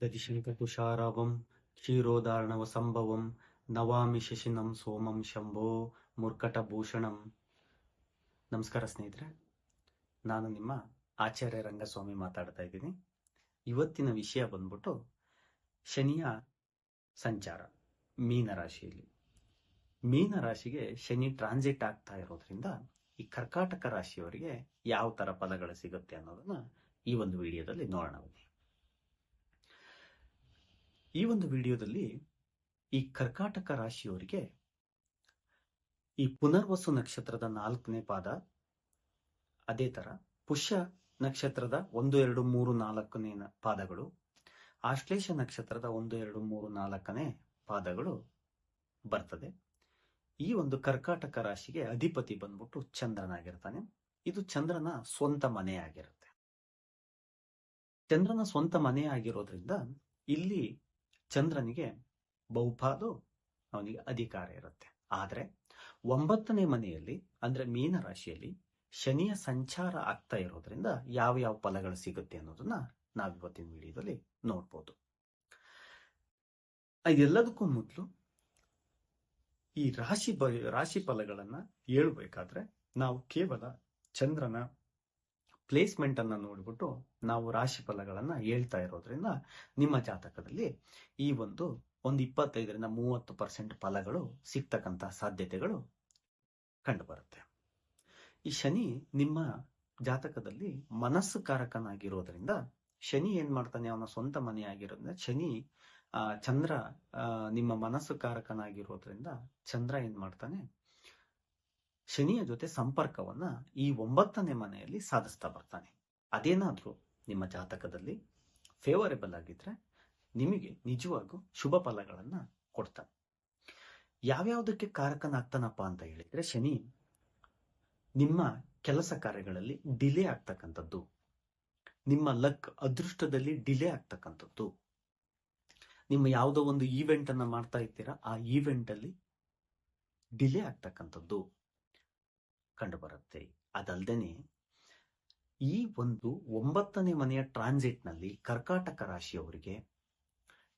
ದಧಿಶಂಕತುಷಾರಾವಂ ಕ್ಷೀರೋದಾರಣವ ಸಂಭವಂ ನವಾಮಿ ಶಶಿನಂ ಸೋಮಂ ಶಂಭೋ ಮುರ್ಕಟಭೂಷಣಂ ನಮಸ್ಕಾರ ಸ್ನೇಹಿತರೆ, ನಾನು ನಿಮ್ಮ ಆಚಾರ್ಯ ರಂಗಸ್ವಾಮಿ ಮಾತಾಡ್ತಾ ಇದ್ದೀನಿ. ಇವತ್ತಿನ ವಿಷಯ ಬಂದ್ಬಿಟ್ಟು ಶನಿಯ ಸಂಚಾರ ಮೀನ ರಾಶಿಯಲ್ಲಿ ಮೀನ ರಾಶಿಗೆ ಶನಿ ಟ್ರಾನ್ಸಿಟ್ ಆಗ್ತಾ ಇರೋದ್ರಿಂದ ಈ ಕರ್ಕಾಟಕ ರಾಶಿಯವರಿಗೆ ಯಾವ ತರ ಫಲಗಳು ಸಿಗುತ್ತೆ ಅನ್ನೋದನ್ನ ಈ ಒಂದು ವಿಡಿಯೋದಲ್ಲಿ ನೋಡೋಣ ಈ ಒಂದು ವಿಡಿಯೋದಲ್ಲಿ ಈ ಕರ್ಕಾಟಕ ರಾಶಿಯವರಿಗೆ ಈ ಪುನರ್ವಸು ನಕ್ಷತ್ರದ ನಾಲ್ಕನೇ ಪಾದ, ಅದೇ ತರ ಪುಷ್ಯ ನಕ್ಷತ್ರದ ಒಂದು, ಎರಡು, ಮೂರು, ನಾಲ್ಕನೇ ಪಾದಗಳು, ಆಶ್ಲೇಷ ನಕ್ಷತ್ರದ ಒಂದು, ಎರಡು, ಮೂರು, ನಾಲ್ಕನೇ ಪಾದಗಳು ಬರ್ತದೆ. ಈ ಒಂದು ಕರ್ಕಾಟಕ ರಾಶಿಗೆ ಅಧಿಪತಿ ಬಂದ್ಬಿಟ್ಟು ಚಂದ್ರನಾಗಿರ್ತಾನೆ. ಇದು ಚಂದ್ರನ ಸ್ವಂತ ಮನೆಯಾಗಿರುತ್ತೆ. ಚಂದ್ರನ ಸ್ವಂತ ಮನೆಯಾಗಿರೋದ್ರಿಂದ ಇಲ್ಲಿ ಚಂದ್ರನಿಗೆ ಬಹುಪಾಲು ಅವನಿಗೆ ಅಧಿಕಾರ ಇರುತ್ತೆ. ಆದರೆ ಒಂಬತ್ತನೇ ಮನೆಯಲ್ಲಿ, ಅಂದ್ರೆ ಮೀನ ರಾಶಿಯಲ್ಲಿ ಶನಿಯ ಸಂಚಾರ ಆಗ್ತಾ ಇರೋದ್ರಿಂದ ಯಾವ ಯಾವ ಫಲಗಳು ಸಿಗುತ್ತೆ ಅನ್ನೋದನ್ನ ನಾವಿವತ್ತಿನ ವಿಡಿಯೋದಲ್ಲಿ ನೋಡ್ಬೋದು. ಇದೆಲ್ಲದಕ್ಕೂ ಮೊದಲು ಈ ರಾಶಿ ರಾಶಿ ಫಲಗಳನ್ನ ಹೇಳ್ಬೇಕಾದ್ರೆ ನಾವು ಕೇವಲ ಚಂದ್ರನ ಪ್ಲೇಸ್ಮೆಂಟ್ ಅನ್ನ ನೋಡ್ಬಿಟ್ಟು ನಾವು ರಾಶಿ ಫಲಗಳನ್ನ ಹೇಳ್ತಾ ಇರೋದ್ರಿಂದ ನಿಮ್ಮ ಜಾತಕದಲ್ಲಿ ಈ ಒಂದು ಒಂದು ಇಪ್ಪತ್ತೈದರಿಂದ ಮೂವತ್ತು ಪರ್ಸೆಂಟ್ ಫಲಗಳು ಸಿಗ್ತಕ್ಕಂತ ಸಾಧ್ಯತೆಗಳು ಕಂಡುಬರುತ್ತೆ. ಈ ಶನಿ ನಿಮ್ಮ ಜಾತಕದಲ್ಲಿ ಮನಸ್ಸು ಕಾರಕನಾಗಿರೋದ್ರಿಂದ ಶನಿ ಏನ್ ಮಾಡ್ತಾನೆ? ಅವನ ಸ್ವಂತ ಮನೆಯಾಗಿರೋದ್ರಿಂದ ಶನಿ ಚಂದ್ರ ನಿಮ್ಮ ಮನಸ್ಸು ಕಾರಕನಾಗಿರೋದ್ರಿಂದ ಚಂದ್ರ ಏನ್ ಮಾಡ್ತಾನೆ? ಶನಿಯ ಜೊತೆ ಸಂಪರ್ಕವನ್ನ ಈ ಒಂಬತ್ತನೇ ಮನೆಯಲ್ಲಿ ಸಾಧಿಸ್ತಾ ಬರ್ತಾನೆ. ಅದೇನಾದ್ರೂ ನಿಮ್ಮ ಜಾತಕದಲ್ಲಿ ಫೇವರೇಬಲ್ ಆಗಿದ್ರೆ ನಿಮಗೆ ನಿಜವಾಗೂ ಶುಭ ಫಲಗಳನ್ನ ಕೊಡ್ತಾನೆ. ಯಾವ್ಯಾವುದಕ್ಕೆ ಕಾರಕನಾಗ್ತಾನಪ್ಪ ಅಂತ ಹೇಳಿದ್ರೆ ಶನಿ ನಿಮ್ಮ ಕೆಲಸ ಕಾರ್ಯಗಳಲ್ಲಿ ಡಿಲೇ ಆಗ್ತಕ್ಕಂಥದ್ದು, ನಿಮ್ಮ ಲಕ್ ಅದೃಷ್ಟದಲ್ಲಿ ಡಿಲೇ ಆಗ್ತಕ್ಕಂಥದ್ದು. ನಿಮ್ಮ ಯಾವುದೋ ಒಂದು ಈವೆಂಟ್ ಅನ್ನ ಮಾಡ್ತಾ ಇರ್ತೀರಾ ಆ ಈವೆಂಟ್ ಅಲ್ಲಿ ಡಿಲೇ ಆಗ್ತಕ್ಕಂಥದ್ದು. ಕಂಡು ಬರುತ್ತೆ ಅದಲ್ದೇನೆ ಈ ಒಂದು ಒಂಬತ್ತನೇ ಮನೆಯ ಟ್ರಾನ್ಸಿಟ್ನಲ್ಲಿ ಕರ್ಕಾಟಕ ರಾಶಿಯವರಿಗೆ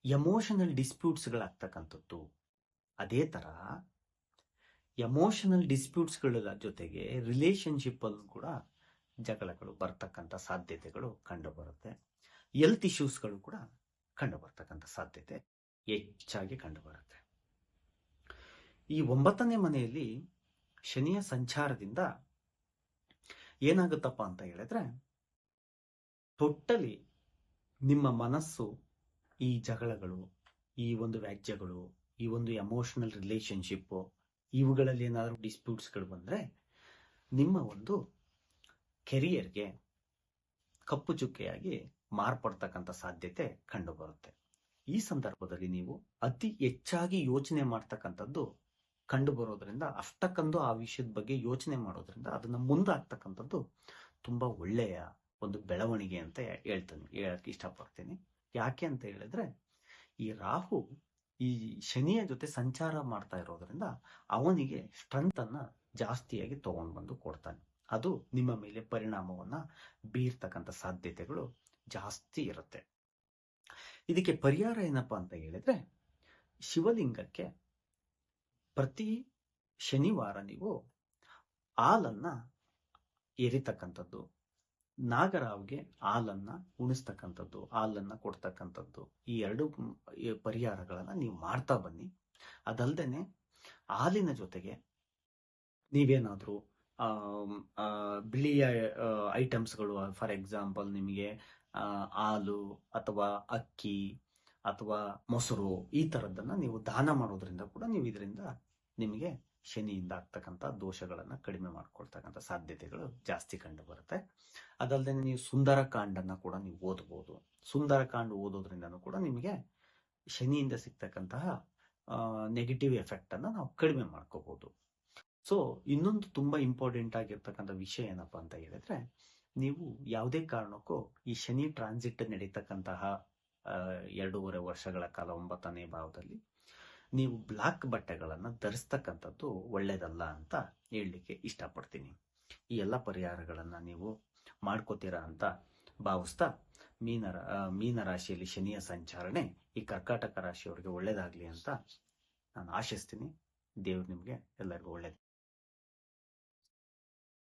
ಎಮೋಷನಲ್ ಡಿಸ್ಪ್ಯೂಟ್ಸ್ಗಳಾಗ್ತಕ್ಕಂಥದ್ದು ಅದೇ ತರ ಎಮೋಷನಲ್ ಡಿಸ್ಪ್ಯೂಟ್ಸ್ಗಳ ಜೊತೆಗೆ ರಿಲೇಶನ್ಶಿಪ್ ಅಲ್ಲೂ ಕೂಡ ಜಗಳಗಳು ಬರ್ತಕ್ಕಂಥ ಸಾಧ್ಯತೆಗಳು ಕಂಡು ಬರುತ್ತೆ ಹೆಲ್ತ್ ಇಶ್ಯೂಸ್ಗಳು ಕೂಡ ಕಂಡು ಬರ್ತಕ್ಕಂಥ ಸಾಧ್ಯತೆ ಹೆಚ್ಚಾಗಿ ಕಂಡು ಬರುತ್ತೆ ಈ ಒಂಬತ್ತನೇ ಮನೆಯಲ್ಲಿ ಶನಿಯ ಸಂಚಾರದಿಂದ ಏನಾಗುತ್ತಪ್ಪ ಅಂತ ಹೇಳಿದ್ರೆ, ಟೋಟಲಿ ನಿಮ್ಮ ಮನಸ್ಸು ಈ ಜಗಳಗಳು, ಈ ಒಂದು ವ್ಯಾಜ್ಯಗಳು, ಈ ಒಂದು ಎಮೋಷನಲ್ ರಿಲೇಶನ್ಶಿಪ್ ಇವುಗಳಲ್ಲಿ ಏನಾದರೂ ಡಿಸ್ಪ್ಯೂಟ್ಸ್ಗಳು ಬಂದರೆ ನಿಮ್ಮ ಒಂದು ಕೆರಿಯರ್ಗೆ ಕಪ್ಪು ಚುಕ್ಕೆಯಾಗಿ ಮಾರ್ಪಡ್ತಕ್ಕಂಥ ಸಾಧ್ಯತೆ ಕಂಡುಬರುತ್ತೆ ಈ ಸಂದರ್ಭದಲ್ಲಿ ನೀವು ಅತಿ ಹೆಚ್ಚಾಗಿ ಯೋಚನೆ ಮಾಡ್ತಕ್ಕಂಥದ್ದು ಕಂಡು ಬರೋದ್ರಿಂದ ಅಷ್ಟಕ್ಕಂದು ಆ ವಿಷಯದ ಬಗ್ಗೆ ಯೋಚನೆ ಮಾಡೋದ್ರಿಂದ ಅದನ್ನ ಮುಂದಾಗ್ತಕ್ಕಂಥದ್ದು ತುಂಬಾ ಒಳ್ಳೆಯ ಒಂದು ಬೆಳವಣಿಗೆ ಅಂತ ಹೇಳ್ತೇನೆ, ಹೇಳಕ್ ಇಷ್ಟಪಡ್ತೀನಿ. ಯಾಕೆ ಅಂತ ಹೇಳಿದ್ರೆ, ಈ ರಾಹು ಈ ಶನಿಯ ಜೊತೆ ಸಂಚಾರ ಮಾಡ್ತಾ ಇರೋದ್ರಿಂದ ಅವನಿಗೆ ಸ್ಟ್ರೆಂತ್ ಅನ್ನ ಜಾಸ್ತಿಯಾಗಿ ತಗೊಂಡ್ ಬಂದು ಕೊಡ್ತಾನೆ. ಅದು ನಿಮ್ಮ ಮೇಲೆ ಪರಿಣಾಮವನ್ನ ಬೀರ್ತಕ್ಕಂಥ ಸಾಧ್ಯತೆಗಳು ಜಾಸ್ತಿ ಇರುತ್ತೆ. ಇದಕ್ಕೆ ಪರಿಹಾರ ಏನಪ್ಪಾ ಅಂತ ಹೇಳಿದ್ರೆ, ಶಿವಲಿಂಗಕ್ಕೆ ಪ್ರತಿ ಶನಿವಾರ ನೀವು ಹಾಲನ್ನ ಎರಿತಕ್ಕಂಥದ್ದು ನಾಗರಾವ್ಗೆ ಹಾಲನ್ನ ಉಣಿಸ್ತಕ್ಕಂಥದ್ದು, ಹಾಲನ್ನ ಕೊಡ್ತಕ್ಕಂಥದ್ದು, ಈ ಎರಡು ಪರಿಹಾರಗಳನ್ನ ನೀವು ಮಾಡ್ತಾ ಬನ್ನಿ. ಅದಲ್ದೇನೆ ಹಾಲಿನ ಜೊತೆಗೆ ನೀವೇನಾದ್ರೂ ಬಿಳಿಯ ಐಟಮ್ಸ್ಗಳು ಫಾರ್ ಎಕ್ಸಾಂಪಲ್ ನಿಮಗೆ ಹಾಲು ಅಥವಾ ಅಕ್ಕಿ ಅಥವಾ ಮೊಸರು ಈ ತರದ್ದನ್ನ ನೀವು ದಾನ ಮಾಡೋದ್ರಿಂದ ಕೂಡ ನೀವು ಇದರಿಂದ ನಿಮಗೆ ಶನಿಯಿಂದ ಆಗ್ತಕ್ಕಂಥ ದೋಷಗಳನ್ನ ಕಡಿಮೆ ಮಾಡ್ಕೊಳ್ತಕ್ಕಂಥ ಸಾಧ್ಯತೆಗಳು ಜಾಸ್ತಿ ಕಂಡು ಬರುತ್ತೆ. ಅದಲ್ಲದೆ ನೀವು ಸುಂದರ ಕಾಂಡನ್ನ ಕೂಡ ನೀವು ಓದಬಹುದು ಸುಂದರ ಕಾಂಡ ಓದೋದ್ರಿಂದನೂ ಕೂಡ ನಿಮಗೆ ಶನಿಯಿಂದ ಸಿಗ್ತಕ್ಕಂತಹ ನೆಗೆಟಿವ್ ಎಫೆಕ್ಟ್ ಅನ್ನ ನಾವು ಕಡಿಮೆ ಮಾಡ್ಕೋಬಹುದು ಸೊ ಇನ್ನೊಂದು ತುಂಬಾ ಇಂಪಾರ್ಟೆಂಟ್ ಆಗಿರ್ತಕ್ಕಂಥ ವಿಷಯ ಏನಪ್ಪಾ ಅಂತ ಹೇಳಿದ್ರೆ, ನೀವು ಯಾವುದೇ ಕಾರಣಕ್ಕೂ ಈ ಶನಿ ಟ್ರಾನ್ಸಿಟ್ ನಡೀತಕ್ಕಂತಹ ಎರಡೂವರೆ ವರ್ಷಗಳ ಕಾಲ ಒಂಬತ್ತನೇ ಭಾವದಲ್ಲಿ ನೀವು ಬ್ಲಾಕ್ ಬಟ್ಟೆಗಳನ್ನು ಧರಿಸ್ತಕ್ಕಂಥದ್ದು ಒಳ್ಳೇದಲ್ಲ ಅಂತ ಹೇಳಲಿಕ್ಕೆ ಇಷ್ಟಪಡ್ತೀನಿ. ಈ ಎಲ್ಲ ಪರಿಹಾರಗಳನ್ನು ನೀವು ಮಾಡ್ಕೋತೀರಾ ಅಂತ ಭಾವಿಸ್ತಾ ಮೀನ ರಾ- ಮೀನ ರಾಶಿಯಲ್ಲಿ ಶನಿಯ ಸಂಚಾರಣೆ ಈ ಕರ್ಕಾಟಕ ರಾಶಿಯವರಿಗೆ ಒಳ್ಳೇದಾಗಲಿ ಅಂತ ನಾನು ಆಶಿಸ್ತೀನಿ. ದೇವ್ರು ನಿಮಗೆ ಎಲ್ಲರಿಗೂ ಒಳ್ಳೇದು.